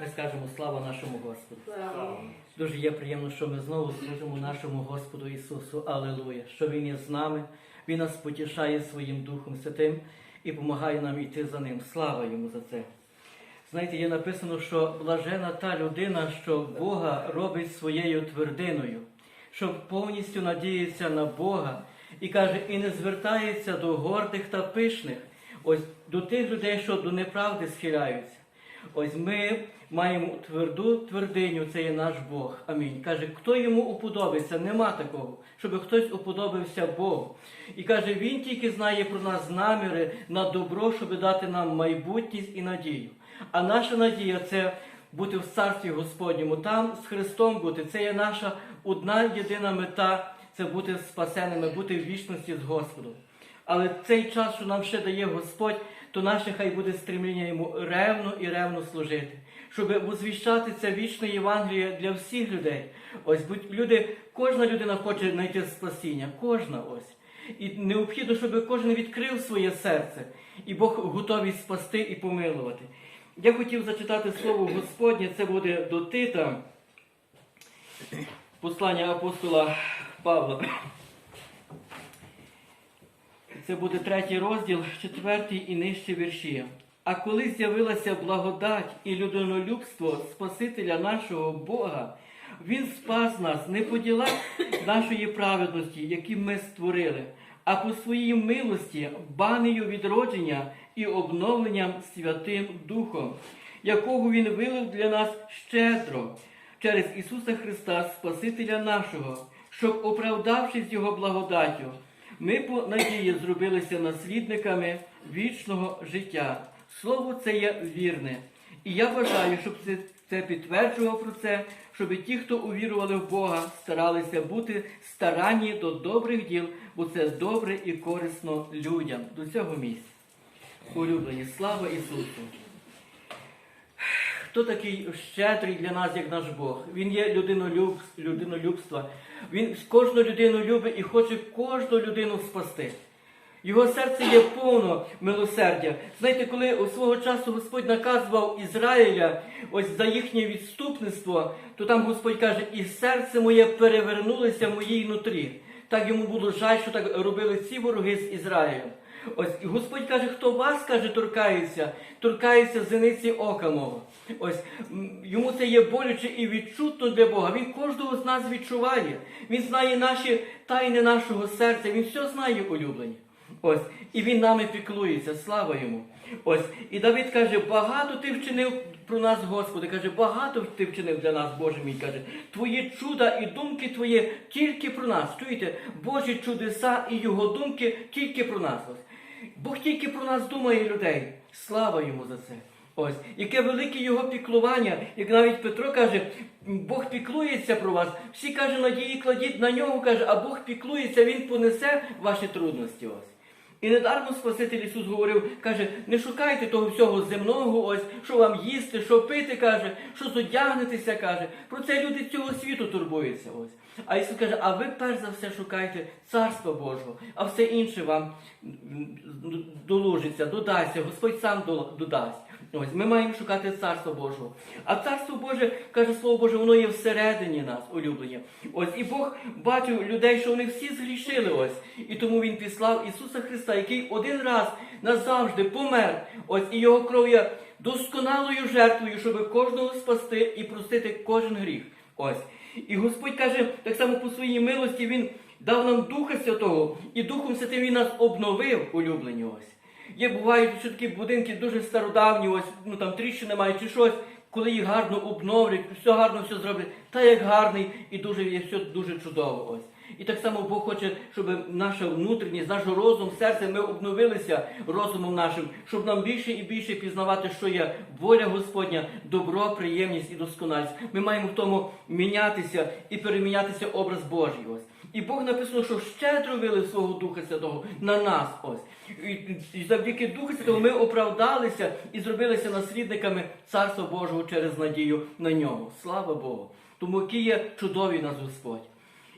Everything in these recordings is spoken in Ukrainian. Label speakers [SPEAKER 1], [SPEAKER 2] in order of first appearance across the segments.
[SPEAKER 1] Ми скажемо слава нашому Господу.
[SPEAKER 2] Слава.
[SPEAKER 1] Дуже є приємно, що ми знову служимо нашому Господу Ісусу. Алелуя! Що Він є з нами, Він нас потішає своїм Духом Святим і допомагає нам йти за Ним. Слава йому за це. Знаєте, є написано, що блажена та людина, що Бога робить своєю твердиною, що повністю надіється на Бога і каже, і не звертається до гордих та пишних, ось до тих людей, що до неправди схиляються. Ось ми маємо тверду твердиню, це є наш Бог. Амінь. Каже, хто йому уподобиться? Нема такого, щоб хтось уподобився Богу. І каже, він тільки знає про нас наміри на добро, щоб дати нам майбутність і надію. А наша надія це бути в царстві Господньому, там з Христом бути. Це є наша одна єдина мета це бути спасеними, бути в вічності з Господом. Але цей час, що нам ще дає Господь, то наше хай буде стремління йому ревно і ревно служити, щоб возвіщати це вічне Євангеліє для всіх людей. Ось будь люди, кожна людина хоче знайти спасіння, кожна ось. І необхідно, щоб кожен відкрив своє серце, і Бог готовий спасти і помилувати. Я хотів зачитати слово Господнє, це буде до Тита, послання апостола Павла. Це буде третій розділ, четвертий і нижчі вірші. А коли з'явилася благодать і людинолюбство Спасителя нашого Бога, Він спас нас не по ділах нашої праведності, які ми створили, а по своїй милості, банею відродження і обновленням Святим Духом, якого Він вилив для нас щедро через Ісуса Христа, Спасителя нашого, щоб, оправдавшись Його благодаттю, ми по надії зробилися наслідниками вічного життя. Слово це є вірне. І я бажаю, щоб це, це підтверджував про це, щоб ті, хто увірували в Бога, старалися бути старанні до добрих діл, бо це добре і корисно людям до цього місця. Улюблені, слава Ісусу! Хто такий щедрий для нас, як наш Бог? Він є людинолюб, людинолюбства. Він кожну людину любить і хоче кожну людину спасти. Його серце є повно милосердя. Знаєте, коли у свого часу Господь наказував Ізраїля ось за їхнє відступництво, то там Господь каже, і серце моє перевернулося в моїй нутрі. Так йому було жаль, що так робили ці вороги з Ізраїлем. Ось і Господь каже, хто вас каже, торкається, торкається зениці ока мого. Ось йому це є боляче і відчутно для Бога. Він кожного з нас відчуває. Він знає наші тайни нашого серця. Він все знає, улюблені. Ось, і він нами піклується, слава йому. Ось, і Давид каже, багато ти вчинив про нас, Господи, каже, багато ти вчинив для нас, Боже мій, каже, твої чуда і думки твої тільки про нас. Чуєте, Божі чудеса і його думки тільки про нас. Ось. Бог тільки про нас думає людей. Слава йому за це. Ось, яке велике його піклування, як навіть Петро каже, Бог піклується про вас. Всі каже, надії кладіть на нього, каже, а Бог піклується, Він понесе ваші трудності. Ось. І недармо Спаситель Ісус говорив, каже, не шукайте того всього земного, ось, що вам їсти, що пити, каже, що зодягнетеся, каже. Про це люди цього світу турбуються. Ось. А Ісус каже, а ви перш за все шукайте Царства Божого, а все інше вам доложиться, додасться, Господь сам додасть. Ось ми маємо шукати Царство Божого. А Царство Боже, каже Слово Боже, воно є всередині нас, улюблені. Ось і Бог бачив людей, що вони всі згрішили ось. І тому Він післав Ісуса Христа, який один раз назавжди помер. Ось і його кров є досконалою жертвою, щоб кожного спасти і простити кожен гріх. Ось. І Господь каже, так само по своїй милості Він дав нам Духа Святого, і Духом Святим Він нас обновив, улюблені ось. Є бувають що такі будинки дуже стародавні, ось ну там тріщини мають чи щось, коли їх гарно обновлять, все гарно все зроблять, та як гарний і дуже є все дуже чудово. Ось. І так само Бог хоче, щоб наша внутрішність, наш розум, серце, ми обновилися розумом нашим, щоб нам більше і більше пізнавати, що є воля Господня, добро, приємність і досконалість. Ми маємо в тому мінятися і перемінятися образ Божий. Ось. І Бог написано, що щедро вилив свого Духа Святого на нас. Ось. І, і завдяки Духу Святого ми оправдалися і зробилися наслідниками Царства Божого через надію на нього. Слава Богу! Тому який є чудовий нас Господь.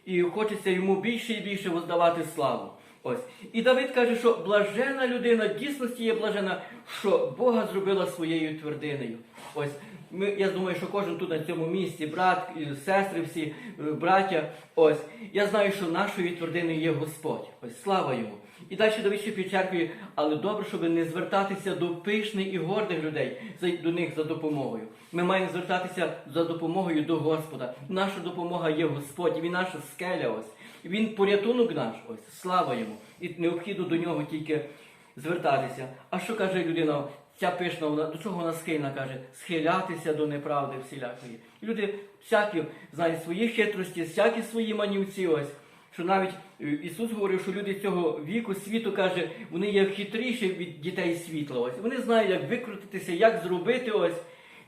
[SPEAKER 1] І хочеться йому більше і більше воздавати славу. Ось. І Давид каже, що блажена людина, дійсності є блажена, що Бога зробила своєю твердиною. Ось Ми, я думаю, що кожен тут на цьому місці, брат, сестри, всі е, браття. Ось я знаю, що нашою твердиною є Господь. Ось слава йому. І далі до вищої церкви, але добре, щоб не звертатися до пишних і гордих людей до них за допомогою. Ми маємо звертатися за допомогою до Господа. Наша допомога є Господь, Він наша скеля. Ось. Він порятунок наш. Ось слава йому. І необхідно до нього тільки звертатися. А що каже людина? Ця пишна, вона до чого вона схильна каже? Схилятися до неправди всілякої. Люди всякі знають свої хитрості, всякі свої манівці. Ось що навіть е, Ісус говорив, що люди цього віку світу каже, вони є хитріші від дітей світла. Ось вони знають, як викрутитися, як зробити ось.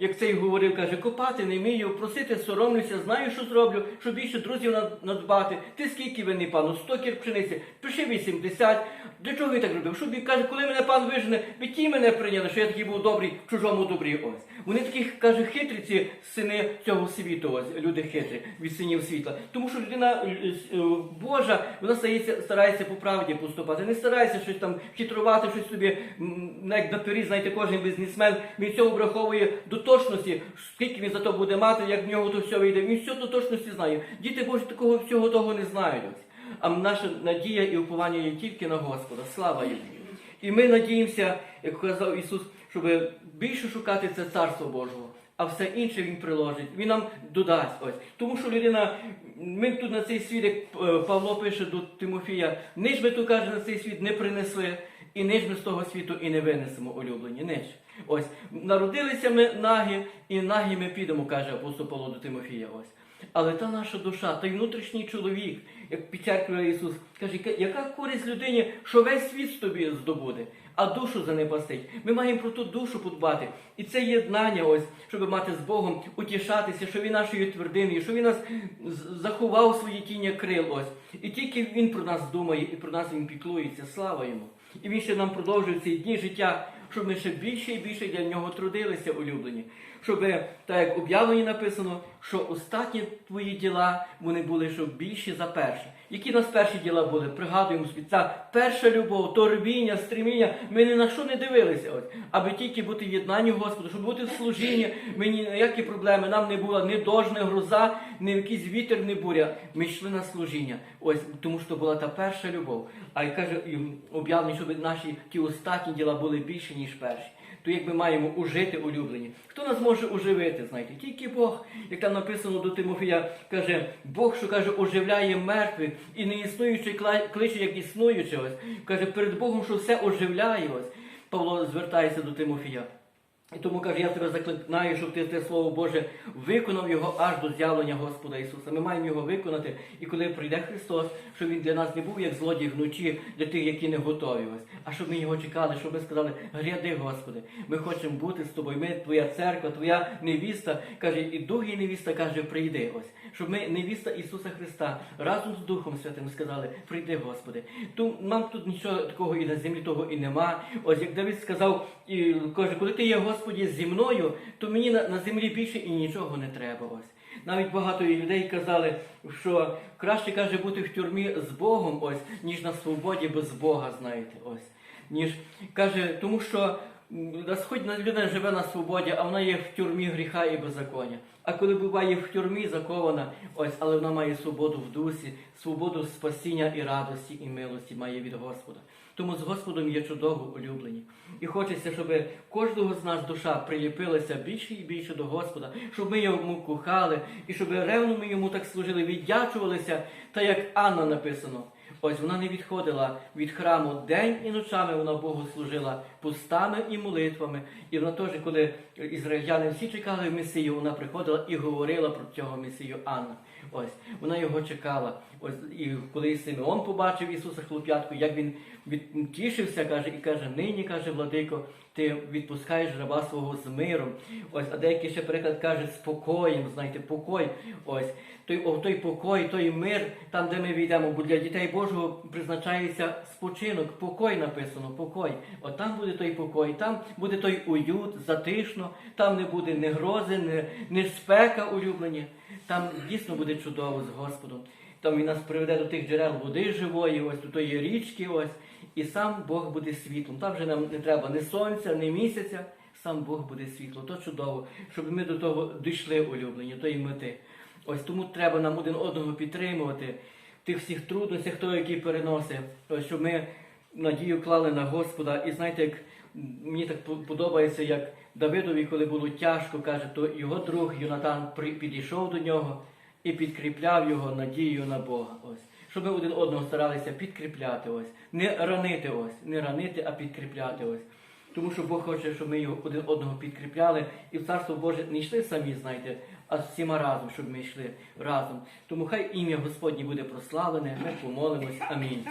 [SPEAKER 1] Як цей говорив, каже, копати не вмію, просити соромлюся, знаю, що зроблю, щоб більше друзів над- надбати. Ти скільки вини, пану? Сто кір пшениці, пиши 80. Для чого він так робив? Щоб він каже, коли мене пан вижене, ви ті мене прийняли, що я такий був добрий в чужому добрі. Ось. Вони такі, каже, хитрі ці сини цього світу, ось, люди хитрі від синів світла. Тому що людина е, е, Божа, вона стається, старається по правді поступати, не старається щось там хитрувати, щось собі, як на пері, знаєте, кожен бізнесмен, він цього враховує до точності, скільки він за то буде мати, як в нього то все вийде. Він все до точності знає. Діти Божі такого всього того не знають. А наша надія і уповання є тільки на Господа. Слава йому. І ми надіємося, як казав Ісус, щоб більше шукати це Царство Божого, а все інше Він приложить, Він нам додасть. Ось. Тому що людина, ми тут на цей світ, як е, Павло пише до Тимофія, ниж ми тут каже, на цей світ не принесли, і ниж ми з того світу і не винесемо улюблені. Ниж. Ось народилися ми нагі, і нагі ми підемо, каже апостол Павло до Тимофія. Ось. Але та наша душа, той внутрішній чоловік, як підчеркує Ісус, каже, «Яка- яка користь людині, що весь світ тобі здобуде, а душу занепастить. Ми маємо про ту душу подбати. І це єднання, ось, щоб мати з Богом, утішатися, що Він нашою твердиною, що Він нас заховав свої тіння крил. Ось. І тільки Він про нас думає, і про нас Він піклується. Слава йому. І він ще нам продовжує ці дні життя, щоб ми ще більше і більше для нього трудилися, улюблені. Щоб, так як об'явлені написано, що останні твої діла вони були щоб більші за перші. Які нас перші діла були? Пригадуємо собі, ця перша любов, то рвіння, стреміння. Ми ні на що не дивилися, ось, аби тільки бути в єднанні Господу, щоб бути в служінні. Ми ні на які проблеми. Нам не була ні дощ, ні гроза, ні якийсь вітер, ні буря. Ми йшли на служіння. Ось тому, що була та перша любов. А й каже, і об'явлені, щоб наші ті останні діла були більші, ніж перші. То як ми маємо ужити улюблені? Хто нас може оживити? Знаєте, тільки Бог, як там написано до Тимофія, каже, Бог, що каже, оживляє мертвих і не існуючий кла- кличе, як існуюче. Ось каже, перед Богом, що все оживляє. Ось Павло звертається до Тимофія. І тому каже, я тебе закликаю, щоб ти те Слово Боже виконав його аж до з'явлення Господа Ісуса. Ми маємо його виконати. І коли прийде Христос, щоб Він для нас не був як злодій вночі для тих, які не готові. Ось. А щоб ми його чекали, щоб ми сказали, гряди, Господи, ми хочемо бути з тобою. Ми Твоя церква, Твоя невіста, каже, і дух і невіста каже, прийди. Ось. Щоб ми, невіста Ісуса Христа, разом з Духом Святим сказали, прийди, Господи. Ту, нам тут нічого такого і на землі того і нема. Ось як Давид сказав, і каже, коли ти є Господі зі мною, то мені на, на землі більше і нічого не треба. Ось. Навіть багато людей казали, що краще каже бути в тюрмі з Богом, ось, ніж на свободі без Бога, знаєте, ось. Ніж каже, тому що м, людина живе на свободі, а вона є в тюрмі гріха і беззаконня. А коли буває в тюрмі закована, ось, але вона має свободу в дусі, свободу спасіння і радості, і милості має від Господа. Тому з Господом є чудово улюблені. І хочеться, щоб кожного з нас душа приліпилася більше і більше до Господа, щоб ми йому кохали, і щоб ревно ми йому так служили, віддячувалися, та як Анна написано. Ось вона не відходила від храму день і ночами вона Богу служила пустами і молитвами. І вона теж, коли ізраїльтяни всі чекали Месію, вона приходила і говорила про цього Месію Анна. Ось вона його чекала. Ось і коли Симеон побачив Ісуса хлоп'ятку, як він відтішився, каже, і каже: нині каже владико, ти відпускаєш раба свого з миром. Ось, а деякий ще переклад каже спокоєм, знаєте, покой. Ось той, о, той покой, той мир, там, де ми війдемо, бо для дітей Божого призначається спочинок, покой написано, покой. От там буде той покой, там буде той уют, затишно, там не буде ні грози, ні, ні спека улюблені. Там дійсно буде чудово з Господом. Там він нас приведе до тих джерел води живої, ось до тої річки, ось, і сам Бог буде світлом. Там вже нам не треба ні сонця, ні місяця. сам Бог буде світло. То чудово, щоб ми до того дійшли улюблені, тої мети. Ось тому треба нам один одного підтримувати тих всіх трудностях, хто які переносить, Ось, щоб ми надію клали на Господа. І знаєте, як мені так подобається, як Давидові, коли було тяжко, каже, то його друг Юнатан підійшов до нього і підкріпляв його надією на Бога. Ось. Щоб ми один одного старалися підкріпляти, ось. не ранити ось, не ранити, а підкріпляти ось. Тому що Бог хоче, щоб ми його один одного підкріпляли і в Царство Боже не йшли самі, знаєте, а всіма разом, щоб ми йшли разом. Тому хай ім'я Господнє буде прославлене, ми помолимось.
[SPEAKER 2] Амінь.